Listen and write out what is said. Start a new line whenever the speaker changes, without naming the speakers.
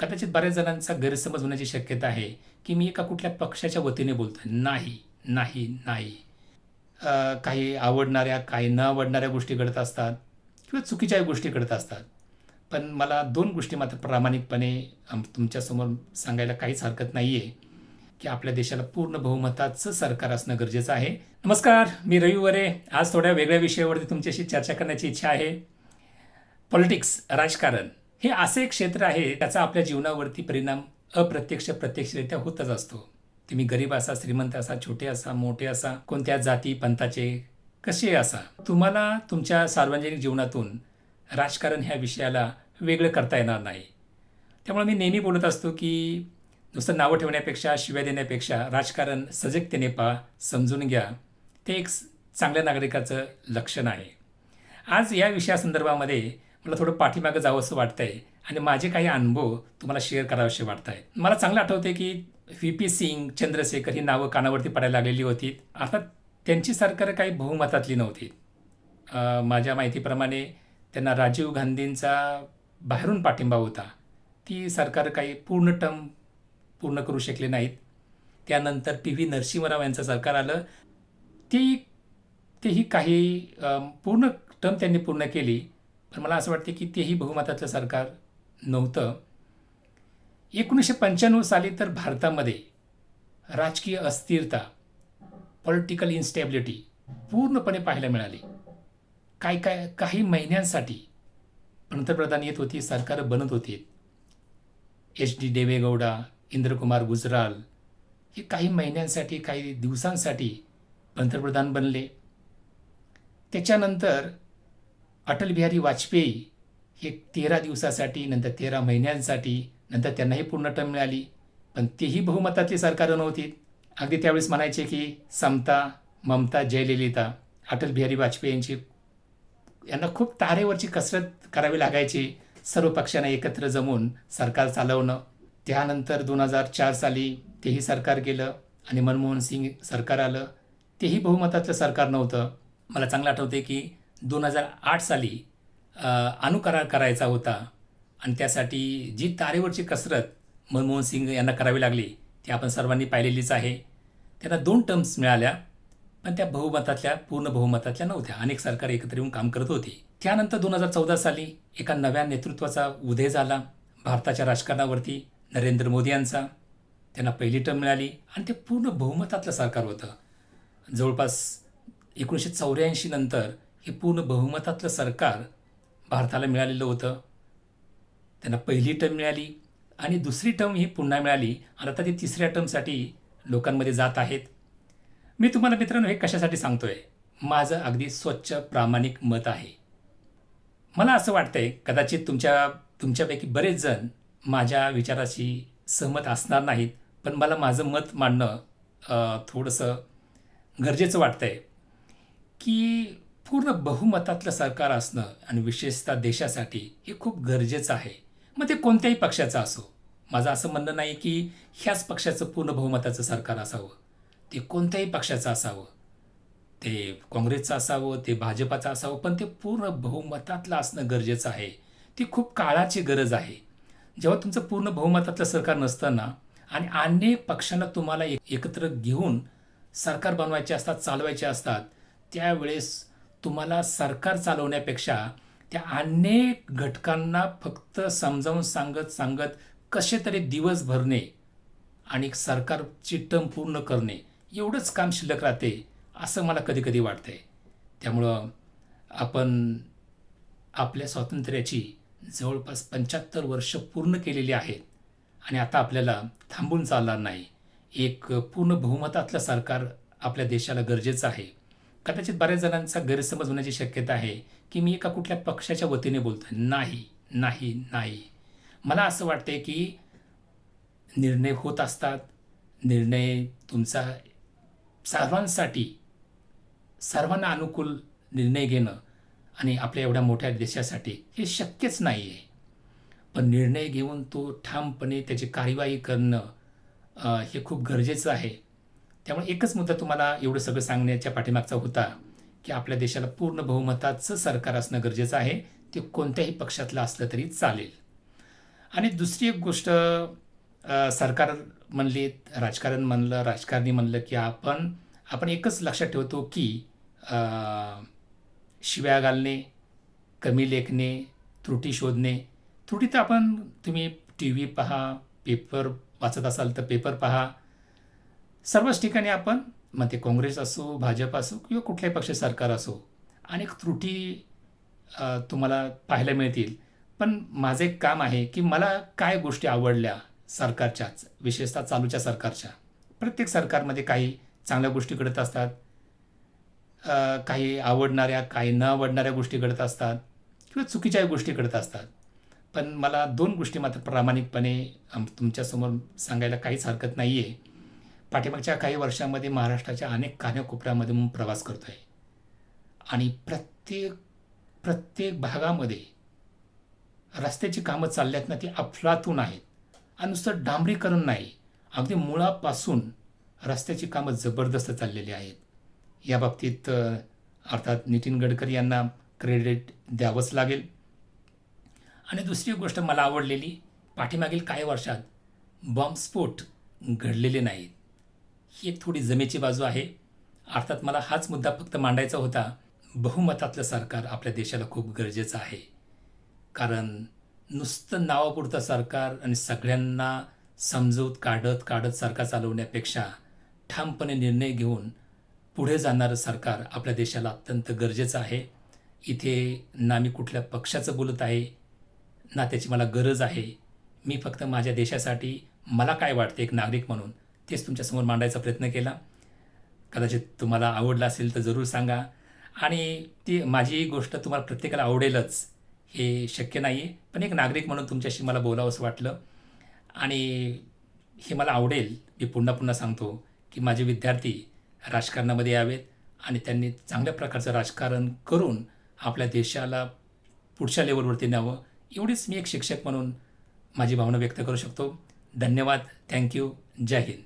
कदाचित बऱ्याच जणांचा गैरसमज होण्याची शक्यता आहे की मी एका कुठल्या पक्षाच्या वतीने बोलतो नाही नाही नाही. काही आवडणाऱ्या काही न आवडणाऱ्या गोष्टी घडत असतात किंवा चुकीच्या गोष्टी घडत असतात. पण मला दोन गोष्टी मात्र प्रामाणिकपणे तुमच्यासमोर सांगायला काहीच हरकत नाही आहे की आपल्या देशाला पूर्ण बहुमताचं सरकार असणं गरजेचं आहे. नमस्कार मी रवी आज थोड्या वेगळ्या विषयावरती तुमच्याशी चर्चा करण्याची इच्छा आहे. पॉलिटिक्स राजकारण. हे असे एक क्षेत्र आहे त्याचा आपल्या जीवनावरती परिणाम अप्रत्यक्ष प्रत्यक्षरित्या होतच असतो. तुम्ही गरीब असा श्रीमंत असा छोटे असा मोठे असा कोणत्या जाती पंथाचे कसे असा तुम्हाला तुमच्या सार्वजनिक जीवनातून राजकारण ह्या विषयाला वेगळं करता येणार नाही. त्यामुळे मी नेहमी बोलत असतो की नुसतं नावं ठेवण्यापेक्षा शिव्या देण्यापेक्षा राजकारण सजगतेने पहा समजून घ्या ते एक चांगल्या नागरिकाचं लक्षण आहे. आज या विषयासंदर्भामध्ये मला थोडं पाठीमागं जावंसं आहे आणि माझे काही अनुभव तुम्हाला शेअर करावेसे वाटत आहे मला चांगलं आठवते की व्ही पी सिंग चंद्रशेखर ही नावं कानावरती पडायला लागलेली होती. अर्थात त्यांची सरकार काही बहुमतातली नव्हती. माझ्या माहितीप्रमाणे त्यांना राजीव गांधींचा बाहेरून पाठिंबा होता. ती सरकार काही पूर्ण टर्म पूर्ण करू शकले नाहीत. त्यानंतर पी व्ही नरसिंहराव यांचं सरकार आलं. ती तेही काही पूर्ण टर्म त्यांनी पूर्ण केली. तर मला असं वाटते की तेही बहुमतातलं सरकार नव्हतं. एकोणीसशे पंच्याण्णव साली तर भारतामध्ये राजकीय अस्थिरता पॉलिटिकल इन्स्टॅबिलिटी पूर्णपणे पाहायला मिळाली. काय काय काही महिन्यांसाठी पंतप्रधान येत होती सरकार बनत होती. एच डी देवेगौडा इंद्रकुमार गुजराल हे काही महिन्यांसाठी काही दिवसांसाठी पंतप्रधान बनले. त्याच्यानंतर अटल बिहारी वाजपेयी हे तेरा दिवसासाठी नंतर तेरा महिन्यांसाठी नंतर त्यांनाही पूर्ण टर्म मिळाली. पण तेही बहुमतातली सरकारं नव्हती. अगदी त्यावेळेस म्हणायचे की समता ममता जयललिता अटल बिहारी वाजपेयी यांची यांना खूप तारेवरची कसरत करावी लागायची. सर्व पक्षांना एकत्र जमून सरकार चालवणं. त्यानंतर दोन हजार चार साली तेही सरकार गेलं आणि मनमोहन सिंग सरकार आलं. तेही बहुमतातलं सरकार नव्हतं. मला चांगलं आठवते की दोन हजार आठ साली अनुकरार करायचा होता. आणि त्यासाठी जी तारेवरची कसरत मनमोहन सिंग यांना करावी लागली ती आपण सर्वांनी पाहिलेलीच आहे. त्यांना दोन टर्म्स मिळाल्या पण त्या बहुमतातल्या पूर्ण बहुमतातल्या नव्हत्या. अनेक सरकार एकत्र येऊन काम करत होती. त्यानंतर दोन हजार चौदा साली एका नव्या नेतृत्वाचा उदय झाला. भारताच्या राजकारणावरती नरेंद्र मोदी यांचा. त्यांना पहिली टर्म मिळाली आणि ते पूर्ण बहुमतातलं सरकार होतं. जवळपास एकोणीसशे चौऱ्याऐंशी नंतर हे पूर्ण बहुमतातलं सरकार भारताला मिळालेलं होतं. त्यांना पहिली टर्म मिळाली आणि दुसरी टर्म ही पुन्हा मिळाली. आणि आता ती तिसऱ्या टर्मसाठी लोकांमध्ये जात आहेत. मी तुम्हाला मित्रांनो हे कशासाठी सांगतोय? माझं अगदी स्वच्छ प्रामाणिक मत आहे. मला असं वाटतंय कदाचित तुमच्या तुमच्यापैकी बरेच जण माझ्या विचाराशी सहमत असणार नाहीत. पण मला माझं मत मांडणं थोडंसं गरजेचं वाटतंय की पूर्ण बहुमतातलं सरकार असणं आणि विशेषतः देशासाठी हे खूप गरजेचं आहे. मग ते कोणत्याही पक्षाचं असो. माझं असं म्हणणं नाही की ह्याच पक्षाचं पूर्ण बहुमताचं सरकार असावं. ते कोणत्याही पक्षाचं असावं. ते काँग्रेसचं असावं ते भाजपाचं असावं पण ते पूर्ण बहुमतातलं असणं गरजेचं आहे. ती खूप काळाची गरज आहे. जेव्हा तुमचं पूर्ण बहुमतातलं सरकार नसताना आणि अनेक पक्षांना तुम्हाला एक- एकत्र घेऊन सरकार बनवायचे असतात चालवायचे असतात त्यावेळेस तुम्हाला सरकार चालवण्यापेक्षा त्या अनेक घटकांना फक्त समजावून सांगत सांगत कसे तरी दिवस भरणे आणि सरकारची टर्म पूर्ण करणे एवढंच काम शिल्लक राहते असं मला कधी कधी वाटतंय. त्यामुळं आपण आपल्या स्वातंत्र्याची जवळपास पंच्याहत्तर वर्ष पूर्ण केलेली आहेत आणि आता आपल्याला थांबून चालणार नाही. एक पूर्ण बहुमतातलं सरकार आपल्या देशाला गरजेचं आहे. कदाचित बऱ्याच जणांचा गैरसमज होण्याची शक्यता आहे की मी एका कुठल्या पक्षाच्या वतीने बोलतो नाही नाही नाही. मला असं वाटते की निर्णय होत असतात. निर्णय तुमचा सर्वांसाठी सर्वांना अनुकूल निर्णय घेणं आणि आपल्या एवढ्या मोठ्या देशासाठी हे शक्यच नाही आहे पण निर्णय घेऊन तो ठामपणे त्याची कार्यवाही करणं हे खूप गरजेचं आहे. त्यामुळे एकच मुद्दा तुम्हाला एवढं सगळं सांगण्याच्या पाठीमागचा होता की आपल्या देशाला पूर्ण बहुमताचं सरकार असणं गरजेचं आहे. ते कोणत्याही पक्षातलं असलं तरी चालेल. आणि दुसरी एक गोष्ट सरकार म्हणली राजकारण म्हणलं राजकारणी म्हणलं की आपण आपण एकच लक्षात ठेवतो की शिव्या घालणे कमी लेखणे त्रुटी शोधणे त्रुटी तर आपण तुम्ही टी व्ही पहा पेपर वाचत असाल तर पेपर पहा सर्वच ठिकाणी आपण मग ते काँग्रेस असो भाजप असो किंवा कुठल्याही पक्ष सरकार असो अनेक त्रुटी तुम्हाला पाहायला मिळतील. पण माझं एक काम आहे की मला काय गोष्टी आवडल्या सरकारच्याच विशेषतः चालूच्या सरकारच्या? प्रत्येक सरकारमध्ये काही चांगल्या गोष्टी घडत असतात. काही आवडणाऱ्या काही न आवडणाऱ्या गोष्टी घडत असतात किंवा चुकीच्याही गोष्टी घडत असतात. पण मला दोन गोष्टी मात्र प्रामाणिकपणे तुमच्यासमोर सांगायला काहीच हरकत नाही आहे पाठीमागच्या काही वर्षामध्ये महाराष्ट्राच्या अनेक कान्याकोपऱ्यामध्ये मी प्रवास करतो आहे आणि प्रत्येक प्रत्येक भागामध्ये रस्त्याची कामं चालल्यात ना ती अफलातून आहेत. आणि नुसतं डांबरीकरण नाही. अगदी मुळापासून रस्त्याची कामं जबरदस्त चाललेली आहेत. या बाबतीत अर्थात नितीन गडकरी यांना क्रेडिट द्यावंच लागेल. आणि दुसरी गोष्ट मला आवडलेली पाठीमागील काही वर्षात बॉम्बस्फोट घडलेले नाहीत. ही एक थोडी जमेची बाजू आहे. अर्थात मला हाच मुद्दा फक्त मांडायचा होता. बहुमतातलं सरकार आपल्या देशाला खूप गरजेचं आहे. कारण नुसतं नावापुरतं सरकार आणि सगळ्यांना समजूत काढत काढत सरकार चालवण्यापेक्षा ठामपणे निर्णय घेऊन पुढे जाणारं सरकार आपल्या देशाला अत्यंत गरजेचं आहे. इथे ना मी कुठल्या पक्षाचं बोलत आहे ना त्याची मला गरज आहे. मी फक्त माझ्या देशासाठी मला काय वाटते एक नागरिक म्हणून तेच तुमच्यासमोर मांडायचा प्रयत्न केला. कदाचित तुम्हाला आवडलं असेल तर जरूर सांगा. आणि ती माझी गोष्ट तुम्हाला प्रत्येकाला आवडेलच हे शक्य नाही आहे पण एक नागरिक म्हणून तुमच्याशी मला बोलावंसं वाटलं. आणि हे मला आवडेल. मी पुन्हा पुन्हा सांगतो की माझे विद्यार्थी राजकारणामध्ये यावेत आणि त्यांनी चांगल्या प्रकारचं राजकारण करून आपल्या देशाला पुढच्या लेवलवरती न्यावं. एवढीच मी एक शिक्षक म्हणून माझी भावना व्यक्त करू शकतो. धन्यवाद. Thank you. जय हिंद.